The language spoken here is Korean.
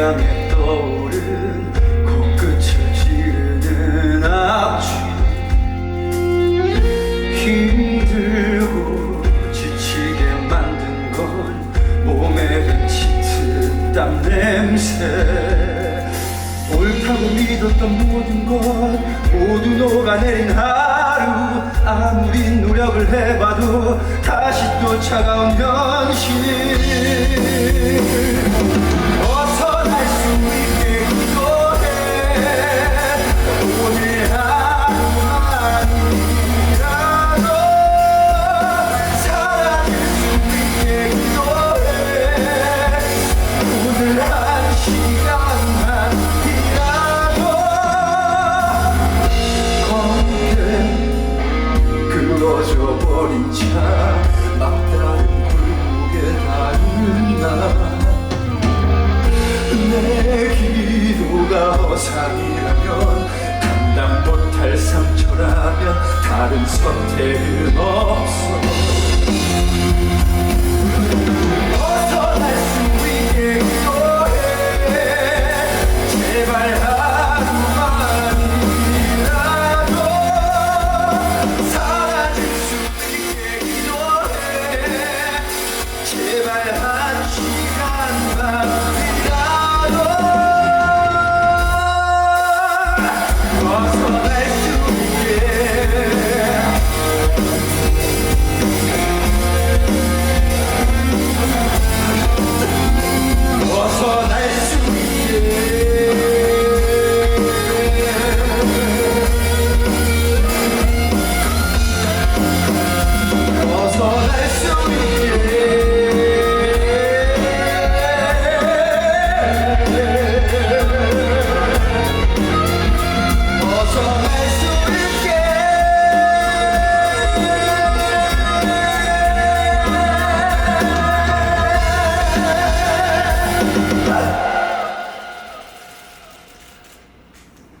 향해 떠오른 코끝을 찌르는 악취도 힘들고 지치게 만든 건 몸에 밴 짙은 땀 냄새. 옳다고 믿었던 모든 것 모두 녹아내린 하루. 아무리 노력을 해봐도 다시 또 차가운 현실 그어져 버린 차 막다른 굴곡에 닿은 나내 기도가 허상이라면 감당 못할 상처라면 다른 선택은 없어